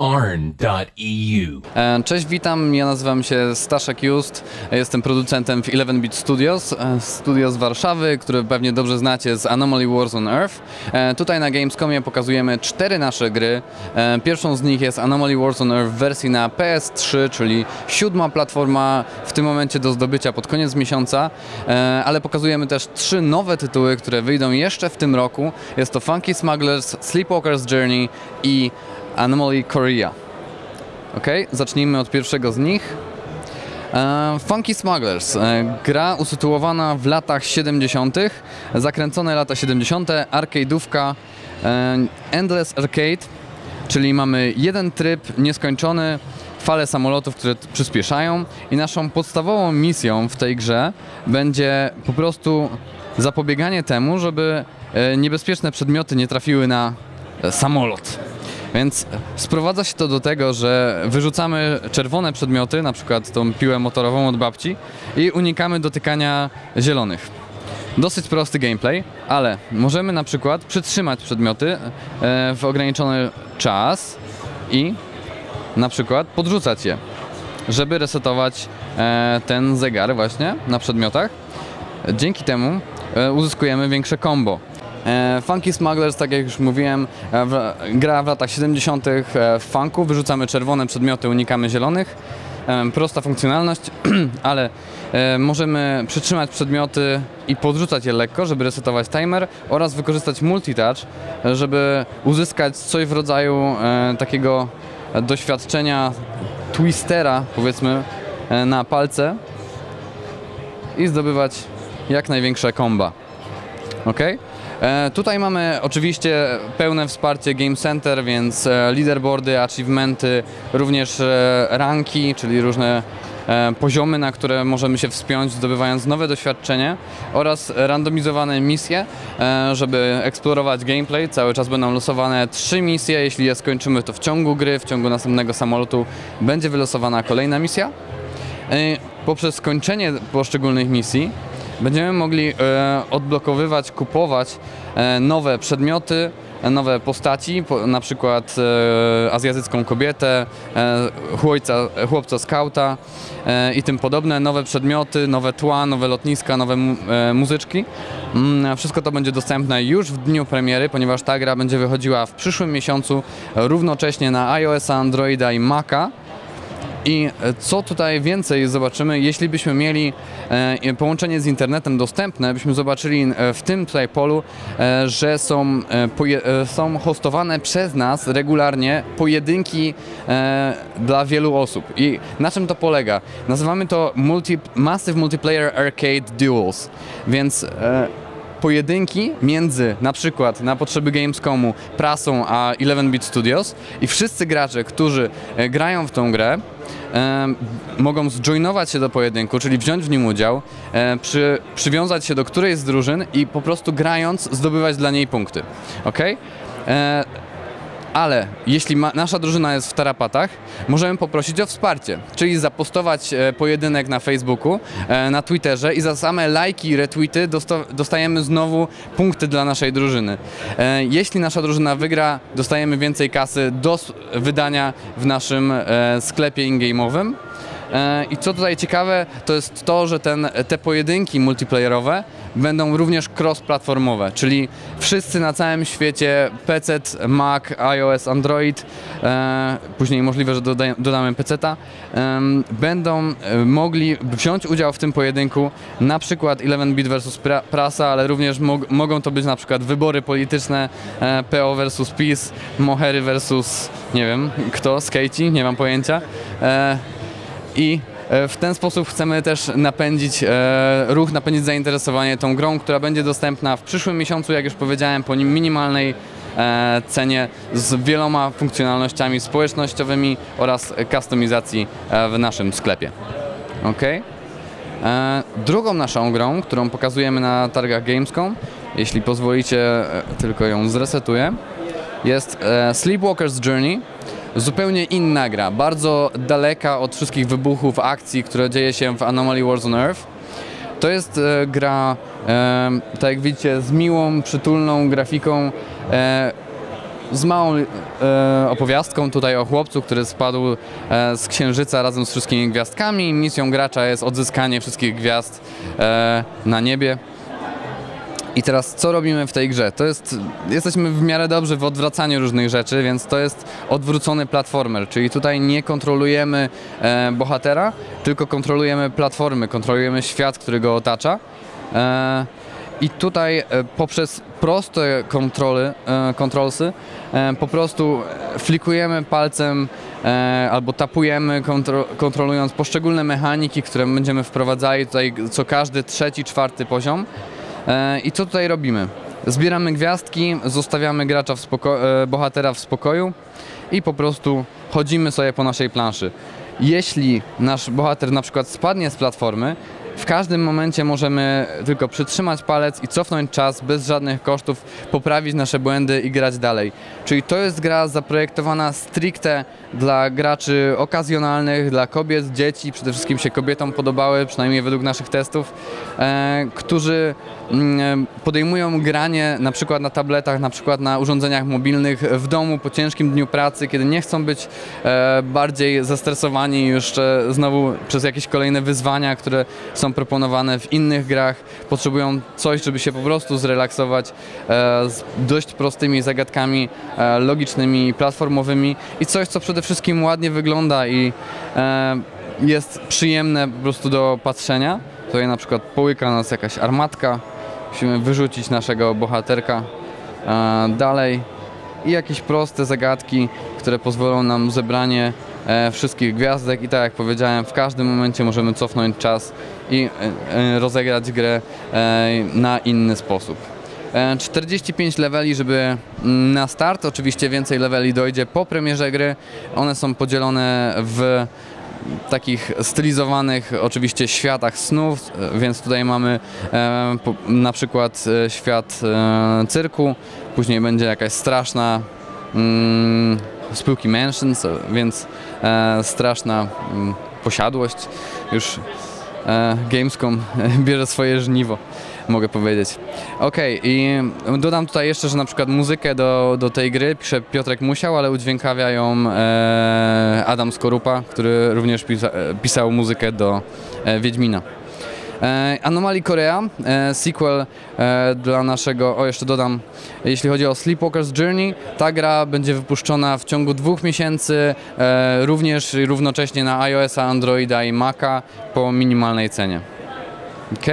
arn.eu. E, Cześć, witam. Ja nazywam się Staszek Just. Jestem producentem w 11-Bit Studios, e, studio z Warszawy, które pewnie dobrze znacie z Anomaly Wars on Earth. E, Tutaj na Gamescomie pokazujemy cztery nasze gry. Pierwszą z nich jest Anomaly Wars on Earth w wersji na PS3, czyli siódma platforma w tym momencie do zdobycia pod koniec miesiąca, ale pokazujemy też trzy nowe tytuły, które wyjdą jeszcze w tym roku. Jest to Funky Smugglers, Sleepwalker's Journey i Anomaly Korea. Ok, zacznijmy od pierwszego z nich. E, Funky Smugglers. E, gra usytuowana w latach 70., zakręcone lata 70., arcade'ówka, e, Endless Arcade, czyli mamy jeden tryb nieskończony, fale samolotów, które przyspieszają i naszą podstawową misją w tej grze będzie po prostu zapobieganie temu, żeby niebezpieczne przedmioty nie trafiły na samolot. Więc sprowadza się to do tego, że wyrzucamy czerwone przedmioty, na przykład tą piłę motorową od babci i unikamy dotykania zielonych. Dosyć prosty gameplay, ale możemy na przykład przytrzymać przedmioty e, w ograniczony czas i na przykład podrzucać je, żeby resetować e, ten zegar właśnie na przedmiotach. Dzięki temu e, uzyskujemy większe combo. E, Funky Smugglers, tak jak już mówiłem, e, gra w latach 70. e, w funku, wyrzucamy czerwone przedmioty, unikamy zielonych. Prosta funkcjonalność, ale możemy przytrzymać przedmioty i podrzucać je lekko, żeby resetować timer oraz wykorzystać multitouch, żeby uzyskać coś w rodzaju takiego doświadczenia twistera, powiedzmy, na palce i zdobywać jak największe komba. Ok? E, tutaj mamy oczywiście pełne wsparcie Game Center, więc e, leaderboardy, achievementy, również e, ranki, czyli różne poziomy, na które możemy się wspiąć, zdobywając nowe doświadczenie oraz randomizowane misje, żeby eksplorować gameplay. Cały czas będą losowane trzy misje. Jeśli je skończymy, to w ciągu gry, w ciągu następnego samolotu będzie wylosowana kolejna misja. Poprzez skończenie poszczególnych misji będziemy mogli e, odblokowywać, kupować e, nowe przedmioty, e, nowe postaci, po, na przykład azjatycką kobietę, chłopca, chłopca skauta i tym podobne, nowe przedmioty, nowe tła, nowe lotniska, nowe mu, muzyczki. Mm, Wszystko to będzie dostępne już w dniu premiery, ponieważ ta gra będzie wychodziła w przyszłym miesiącu równocześnie na iOS, Androida i Maca. I e, co tutaj więcej zobaczymy, jeśli byśmy mieli e, połączenie z internetem dostępne, byśmy zobaczyli e, w tym tutaj polu, że są, są hostowane przez nas regularnie pojedynki dla wielu osób. I na czym to polega? Nazywamy to multi, Massive Multiplayer Arcade Duels, więc pojedynki między na przykład na potrzeby Gamescomu, prasą a 11-bit Studios i wszyscy gracze, którzy grają w tą grę, mogą zjoinować się do pojedynku, czyli wziąć w nim udział, e, przy, przywiązać się do którejś z drużyn i po prostu grając zdobywać dla niej punkty. ok? Ale jeśli nasza drużyna jest w tarapatach, możemy poprosić o wsparcie, czyli zapostować e, pojedynek na Facebooku, e, na Twitterze i za same lajki i retweety dosta, dostajemy znowu punkty dla naszej drużyny. E, jeśli nasza drużyna wygra, dostajemy więcej kasy do wydania w naszym sklepie in-game'owym. E, I co tutaj ciekawe, to jest to, że ten, te pojedynki multiplayerowe będą również cross-platformowe, czyli wszyscy na całym świecie, PC, Mac, iOS, Android, e, później możliwe, że dodaję, dodamy PC-ta, będą e, mogli wziąć udział w tym pojedynku, na przykład 11-bit versus pra, prasa, ale również mog, mogą to być na przykład wybory polityczne, PO versus PiS, Mohery versus, nie wiem, kto, Skejci, nie mam pojęcia. I e, w ten sposób chcemy też napędzić e, ruch, napędzić zainteresowanie tą grą, która będzie dostępna w przyszłym miesiącu, jak już powiedziałem, po nim minimalnej e, cenie z wieloma funkcjonalnościami społecznościowymi oraz kustomizacji e, w naszym sklepie. Ok? E, drugą naszą grą, którą pokazujemy na targach Gamescom, jeśli pozwolicie, tylko ją zresetuję, jest Sleepwalker's Journey. Zupełnie inna gra, bardzo daleka od wszystkich wybuchów, akcji, które dzieje się w Anomaly Wars on Earth. To jest e, gra, e, tak jak widzicie, z miłą, przytulną grafiką. E, z małą e, opowiastką tutaj o chłopcu, który spadł e, z księżyca razem z wszystkimi gwiazdkami. Misją gracza jest odzyskanie wszystkich gwiazd e, na niebie. I teraz co robimy w tej grze? To jest, jesteśmy w miarę dobrze w odwracaniu różnych rzeczy, więc to jest odwrócony platformer, czyli tutaj nie kontrolujemy e, bohatera, tylko kontrolujemy platformy, kontrolujemy świat, który go otacza. E, I tutaj e, poprzez proste kontroly, e, kontrolsy e, po prostu flikujemy palcem albo tapujemy kontro, kontrolując poszczególne mechaniki, które będziemy wprowadzali tutaj co każdy trzeci, czwarty poziom. E, I co tutaj robimy? Zbieramy gwiazdki, zostawiamy gracza w e, bohatera w spokoju i po prostu chodzimy sobie po naszej planszy. Jeśli nasz bohater na przykład spadnie z platformy, w każdym momencie możemy tylko przytrzymać palec i cofnąć czas bez żadnych kosztów, poprawić nasze błędy i grać dalej. Czyli to jest gra zaprojektowana stricte dla graczy okazjonalnych, dla kobiet, dzieci, przede wszystkim się kobietom podobały, przynajmniej według naszych testów, e, którzy mm, podejmują granie na przykład na tabletach, na przykład na urządzeniach mobilnych w domu po ciężkim dniu pracy, kiedy nie chcą być e, bardziej zestresowani już e, znowu przez jakieś kolejne wyzwania, które są proponowane w innych grach. Potrzebują coś, żeby się po prostu zrelaksować e, z dość prostymi zagadkami e, logicznymi, platformowymi i coś, co przede wszystkim ładnie wygląda i e, jest przyjemne po prostu do patrzenia. Tutaj na przykład połyka nas jakaś armatka, musimy wyrzucić naszego bohaterka dalej i jakieś proste zagadki, które pozwolą nam zebranie wszystkich gwiazdek i tak jak powiedziałem, w każdym momencie możemy cofnąć czas i e, e, rozegrać grę e, na inny sposób. E, 45 leveli, żeby mm, na start, oczywiście więcej leveli dojdzie po premierze gry. One są podzielone w takich stylizowanych oczywiście światach snów, e, więc tutaj mamy e, na przykład e, świat e, cyrku, później będzie jakaś straszna mm, Spooky Mansions, e, więc e, straszna mm, posiadłość. Już e, Gamescom bierze swoje żniwo, mogę powiedzieć. Okej, i dodam tutaj jeszcze, że na przykład muzykę do, do tej gry pisze Piotrek Musiał, ale udźwiękawia ją e, Adam Skorupa, który również pisa, e, pisał muzykę do e, Wiedźmina. E, Anomaly Korea, e, sequel e, dla naszego, o jeszcze dodam, jeśli chodzi o Sleepwalker's Journey, ta gra będzie wypuszczona w ciągu dwóch miesięcy, również równocześnie na iOS-a, Androida i Maca po minimalnej cenie. Ok,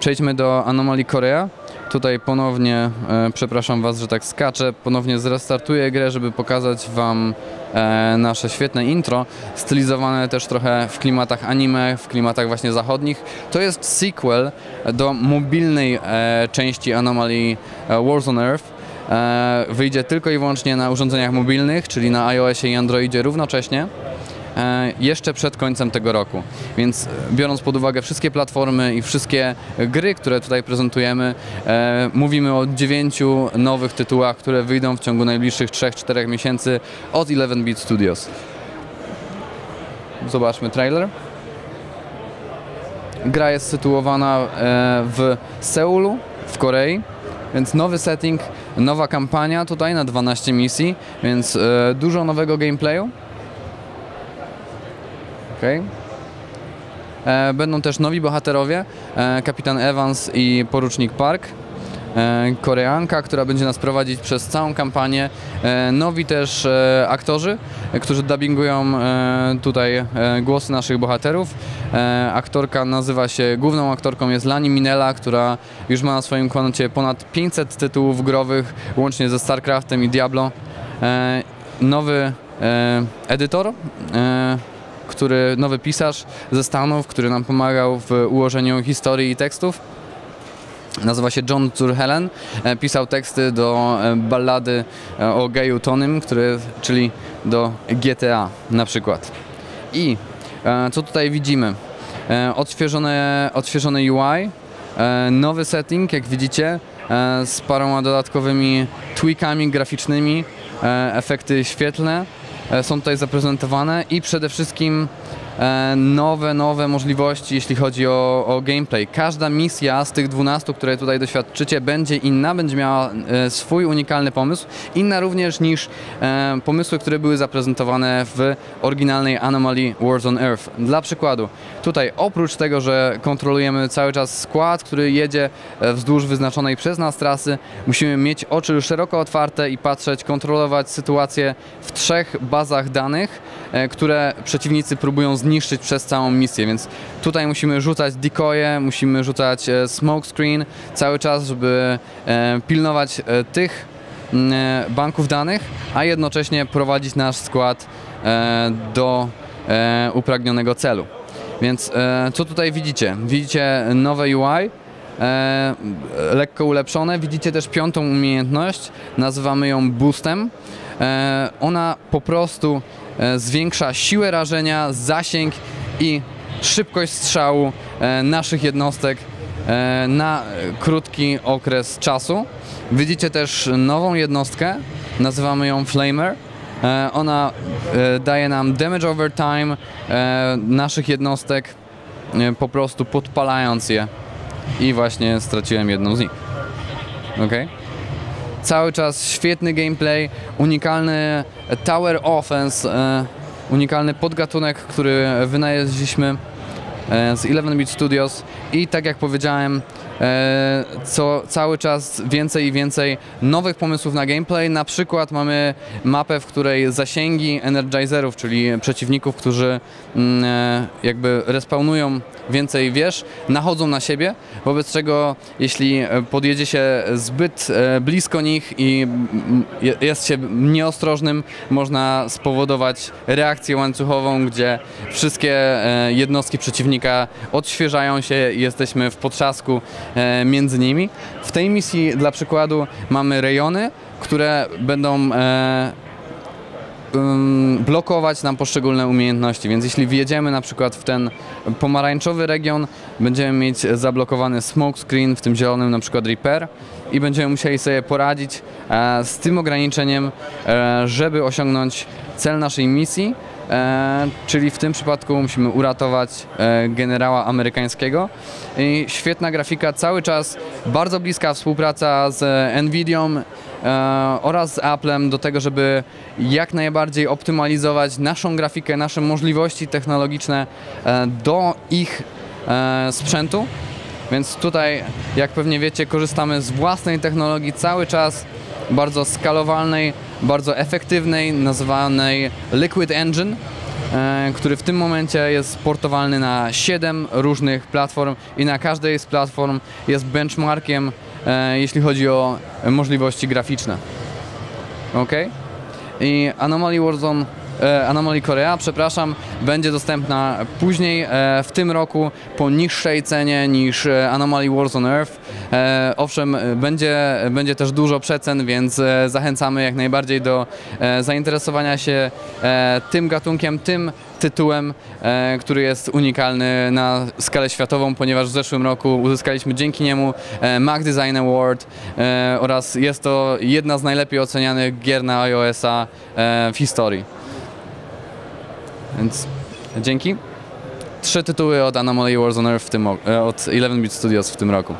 przejdźmy do Anomaly Korea. Tutaj ponownie, przepraszam Was, że tak skaczę, ponownie zrestartuję grę, żeby pokazać Wam nasze świetne intro, stylizowane też trochę w klimatach anime, w klimatach właśnie zachodnich. To jest sequel do mobilnej e, części Anomaly e, Wars on Earth. E, wyjdzie tylko i wyłącznie na urządzeniach mobilnych, czyli na iOSie i Androidzie równocześnie e, jeszcze przed końcem tego roku. Więc e, biorąc pod uwagę wszystkie platformy i wszystkie gry, które tutaj prezentujemy, e, mówimy o dziewięciu nowych tytułach, które wyjdą w ciągu najbliższych 3-4 miesięcy od 11-bit Studios. Zobaczmy trailer. Gra jest sytuowana e, w Seulu, w Korei, więc nowy setting, nowa kampania tutaj na 12 misji, więc e, dużo nowego gameplayu. Okej. E, Będą też nowi bohaterowie, e, kapitan Evans i porucznik Park. E, Koreanka, która będzie nas prowadzić przez całą kampanię. Nowi też aktorzy, którzy dubbingują tutaj głosy naszych bohaterów. Aktorka nazywa się, główną aktorką jest Lani Minella, która już ma na swoim koncie ponad 500 tytułów growych, łącznie ze StarCraftem i Diablo. Nowy edytor, który, nowy pisarz ze Stanów, który nam pomagał w ułożeniu historii i tekstów. Nazywa się John Turhelen. E, Pisał teksty do e, ballady e, o geju Tonym, który, czyli do GTA na przykład. I co tutaj widzimy? Odświeżone, odświeżone UI, nowy setting, jak widzicie, z paroma dodatkowymi tweakami graficznymi, efekty świetlne są tutaj zaprezentowane i przede wszystkim e, nowe, nowe możliwości, jeśli chodzi o, o gameplay. Każda misja z tych 12, które tutaj doświadczycie, będzie inna, będzie miała e, swój unikalny pomysł. Inna również niż e, pomysły, które były zaprezentowane w oryginalnej Anomaly Wars on Earth. Dla przykładu, tutaj oprócz tego, że kontrolujemy cały czas skład, który jedzie e, wzdłuż wyznaczonej przez nas trasy, musimy mieć oczy szeroko otwarte i patrzeć, kontrolować sytuację w trzech bazach danych, e, które przeciwnicy próbują zniszczyć przez całą misję, więc tutaj musimy rzucać decoye, musimy rzucać e, smoke screen cały czas, żeby e, pilnować e, tych mm, banków danych, a jednocześnie prowadzić nasz skład do upragnionego celu. Więc co tutaj widzicie? Widzicie nowe UI, lekko ulepszone. Widzicie też piątą umiejętność, nazywamy ją boostem. Ona po prostu zwiększa siłę rażenia, zasięg i szybkość strzału e, naszych jednostek e, na e, krótki okres czasu. Widzicie też nową jednostkę, nazywamy ją Flamer. E, Ona e, daje nam damage over time e, naszych jednostek, e, po prostu podpalając je. I właśnie straciłem jedną z nich. Okay? Cały czas świetny gameplay, unikalny tower offense, e, unikalny podgatunek, który wynaleźliśmy e, z 11-bit Studios. I tak jak powiedziałem, co cały czas więcej i więcej nowych pomysłów na gameplay. Na przykład mamy mapę, w której zasięgi energizerów, czyli przeciwników, którzy mm, e, jakby respawnują więcej wież, nachodzą na siebie, wobec czego jeśli e, podjedzie się zbyt e, blisko nich i mm, je- jest się nieostrożnym, można spowodować reakcję łańcuchową, gdzie wszystkie e, jednostki przeciwnika odświeżają się i jesteśmy w potrzasku e, między nimi. W tej misji dla przykładu mamy rejony, które będą e, blokować nam poszczególne umiejętności, więc jeśli wjedziemy na przykład w ten pomarańczowy region, będziemy mieć zablokowany smoke screen, w tym zielonym na przykład repair i będziemy musieli sobie poradzić e, z tym ograniczeniem, e, żeby osiągnąć cel naszej misji, e, czyli w tym przypadku musimy uratować e, generała amerykańskiego. I świetna grafika, cały czas bardzo bliska współpraca z Nvidią e, oraz z Applem do tego, żeby jak najbardziej optymalizować naszą grafikę, nasze możliwości technologiczne e, do ich e, sprzętu. Więc tutaj, jak pewnie wiecie, korzystamy z własnej technologii cały czas, bardzo skalowalnej, bardzo efektywnej, nazywanej Liquid Engine, e, który w tym momencie jest portowalny na 7 różnych platform i na każdej z platform jest benchmarkiem, e, jeśli chodzi o możliwości graficzne. Ok? I Anomaly Warzone, Anomaly Korea, przepraszam, będzie dostępna później e, w tym roku po niższej cenie niż e, Anomaly Warzone Earth. E, owszem, e, będzie, będzie też dużo przecen, więc e, zachęcamy jak najbardziej do e, zainteresowania się e, tym gatunkiem, tym tytułem, e, który jest unikalny na skalę światową, ponieważ w zeszłym roku uzyskaliśmy dzięki niemu e, Mac Design Award e, oraz jest to jedna z najlepiej ocenianych gier na iOS-a e, w historii. Więc dzięki. Trzy tytuły od Anomaly Wars on Earth w tym, e, od 11-bit Studios w tym roku.